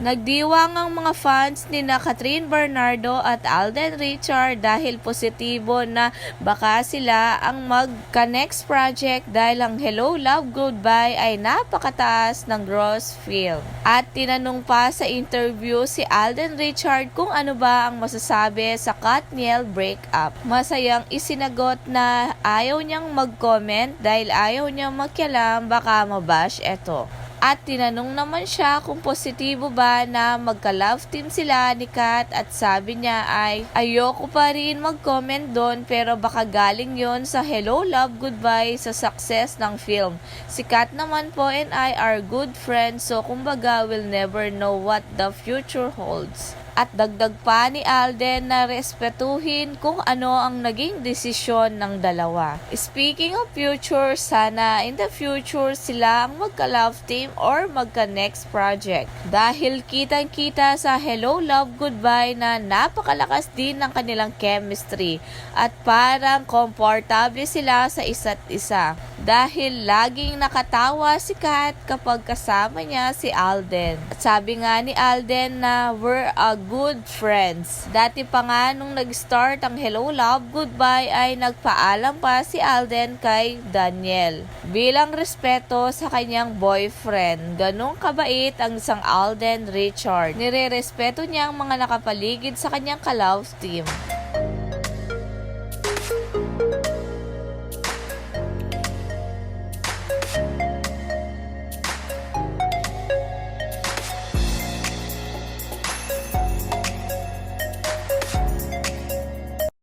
Nagdiwang ang mga fans ni na Catherine Bernardo at Alden Richard dahil positibo na baka sila ang magka-next project dahil ang Hello Love Goodbye ay napakataas ng gross film. At tinanong pa sa interview si Alden Richard kung ano ba ang masasabi sa Katniel breakup. Masayang isinagot na ayaw niyang mag-comment dahil ayaw niyang magkialam baka mabash eto. At tinanong naman siya kung positibo ba na magka-love team sila ni Kat at sabi niya ay ayoko pa rin mag-comment doon pero baka galing yon sa Hello Love Goodbye sa success ng film. Si Kat naman po and I are good friends so kumbaga we'll never know what the future holds. At dagdag pa ni Alden na respetuhin kung ano ang naging desisyon ng dalawa. Speaking of future, sana in the future sila ang magka-love team or magka-next project. Dahil kitang-kita sa Hello Love Goodbye na napakalakas din ng kanilang chemistry at parang komportable sila sa isa't isa. Dahil laging nakatawa si Kat kapag kasama niya si Alden. At sabi nga ni Alden na we're a good friends. Dati pa nga nung nag-start ang Hello Love Goodbye ay nagpaalam pa si Alden kay Daniel. Bilang respeto sa kanyang boyfriend. Ganong kabait ang isang Alden Richard. Nire-respeto niya ang mga nakapaligid sa kanyang ka-love team.